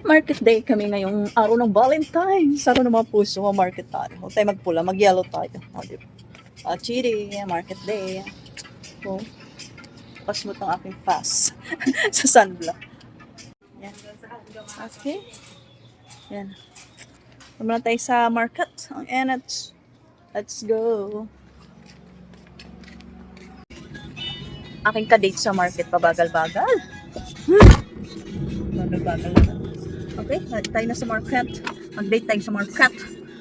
Market day kami ngayong araw ng Valentine's. Araw ng mga puso, market tayo. Huwag tayo magpula, mag-yellow tayo. O, di ba? Ah, chiri, market day. O, pasmot ng aking fast sa sunblock. Yan. Okay. Yan. Naman tayo sa market. Ang enat. Let's go. Aking kadate sa market, pabagal-bagal. Bagal-bagal na. Okay, tayo na sa market. Mag-date tayo sa market.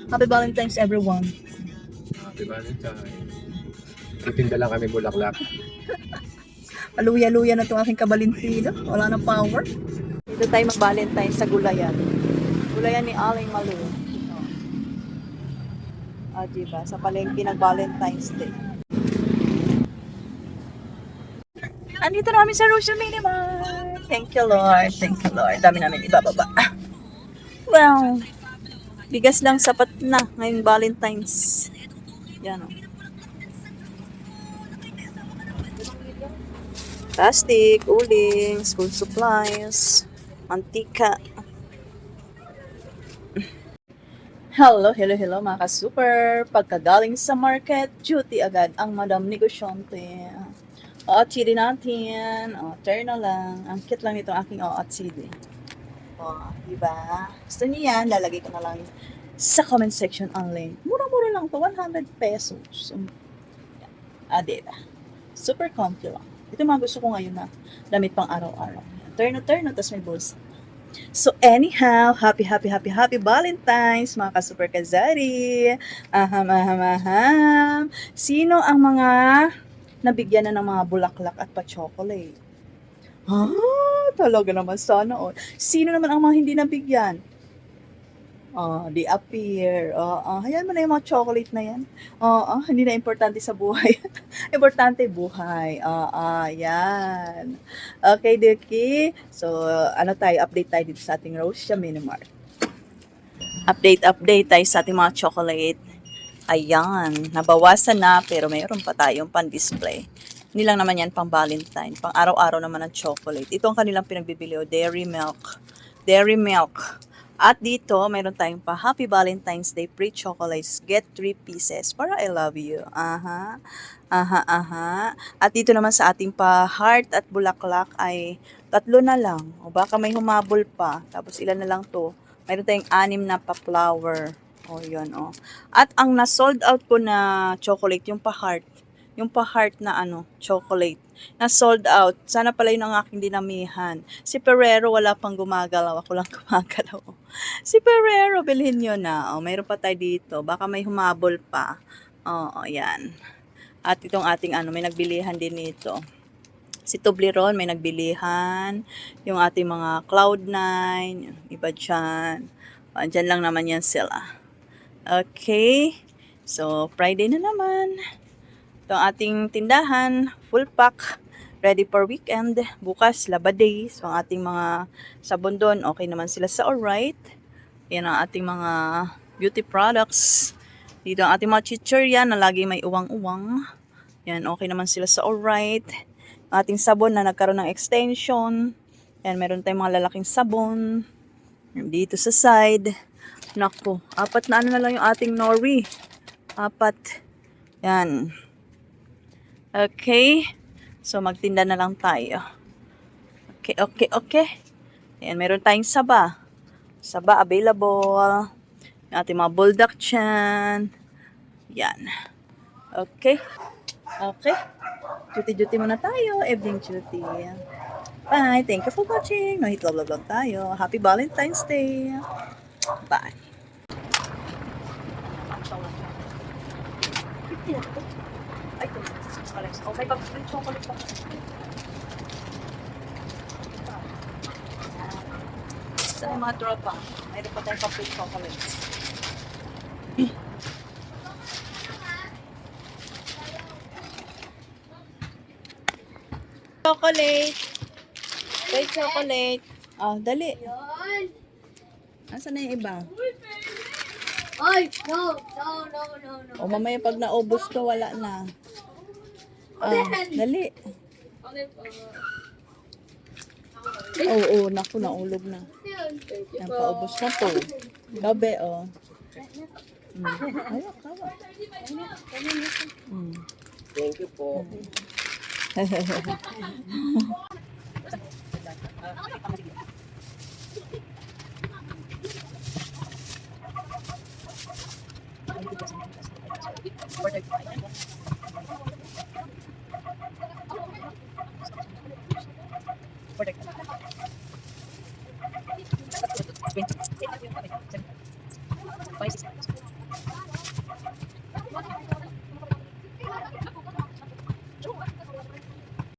Happy Valentine's everyone. Happy Valentine. Titinda lang kami bulaklak. Aluya-luya na itong aking kabalintino. Wala nang power. Dito tayo mag-Valentine sa Gulayan. Gulayan ni Aling Malu. Ah, diba? Sa palengke ng Valentine's Day. Andito namin sa Rosia Minimart. Thank you, Lord. Thank you, Lord. Dami namin ibababa. Well, bigas lang sapat na ngayong Valentine's. Yan, oh. Plastic, uling, school supplies, mantika. Hello, hello, hello mga ka-super. Pagkagaling sa market, duty agad ang Madam Negosyante. O, chili natin. O, turn na lang. Ang cute lang nito aking o, chili. O, diba? Gusto niyo yan, lalagay ko na lang sa comment section only. Mura-mura lang to, 100 pesos. Ah, diba? Super comfy lang. Ito mga gusto ko ngayon na damit pang araw-araw. Turn na turn na, tapos may bulsa. So anyhow, happy, happy, happy, happy Valentine's, mga ka-super kazari. Aham, aham, aham. Sino ang mga nabigyan na ng mga bulaklak at pa-chocolate? Ah, talaga naman sana all. Sino naman ang mga hindi nabigyan? Oh, di appear. Oo, oh, hayaan mo na yung mga chocolate na yan. Oo, hindi na importante sa buhay. importante buhay. Oo, yan. Okay, Duki. So, ano tayo, update tayo dito sa ating Rosia Minimart. Update, update tayo sa ating mga chocolate. Ayan, nabawasan na pero mayroon pa tayong pan-display. Hindi lang naman yan pang Valentine, pang araw-araw naman ang chocolate. Ito ang kanilang pinagbibili, o Dairy Milk. Dairy Milk. At dito, mayroon tayong pa Happy Valentine's Day free chocolates. Get 3 pieces para I love you. Aha. Aha, aha. At dito naman sa ating pa heart at bulaklak ay tatlo na lang. O baka may humabol pa. Tapos ilan na lang to. Mayroon tayong anim na pa flower. O yun, o. At ang na-sold out ko na chocolate, yung pa heart. Yung pa heart na ano, chocolate na sold out. Sana pala yun ang aking dinamihan. Si Ferrero, wala pang gumagalaw. Ako lang gumagalaw. Si Ferrero, bilhin nyo na. O, mayroon pa tayo dito. Baka may humabol pa. Oo, yan. At itong ating ano, may nagbilihan din nito. Si Toblerone, may nagbilihan. Yung ating mga Cloud9, yung iba dyan. Andyan lang naman yan sila. Okay. So, Friday na naman. Ito ating tindahan, full pack, ready for weekend. Bukas, Laba Day. So, ang ating mga sabon doon, okay naman sila sa alright. Yan ang ating mga beauty products. Dito ang ating mga chichirya na lagi may uwang-uwang. Yan, okay naman sila sa alright. Ang ating sabon na nagkaroon ng extension. Yan, meron tayong mga lalaking sabon. Dito sa side. Naku, apat na ano na lang yung ating nori. Apat. Yan. Okay. So, magtinda na lang tayo. Okay, okay, okay. Ayan, meron tayong saba. Saba available. Yung ating mga bulldog chan. Yan. Okay. Okay. Duty-duty muna tayo. Evening duty. Bye. Thank you for watching. No hit love love lang tayo. Happy Valentine's Day. Bye. Ay, ito. Oh, may may chocolate pa. Sa mga tropa, mayroon pa tayong pa-free chocolates. Chocolate. May chocolate. Oh, dali. Asan na yung iba? Ay, no, no, no, no, no. O mamaya pag naubos to, wala na. Ah, ano dali. Oo, oh, oh, naku, naulog na. Yan, paubos na to. Gabi, oh. Mm. Hawak, Thank you po. Mm. Twenty. Five.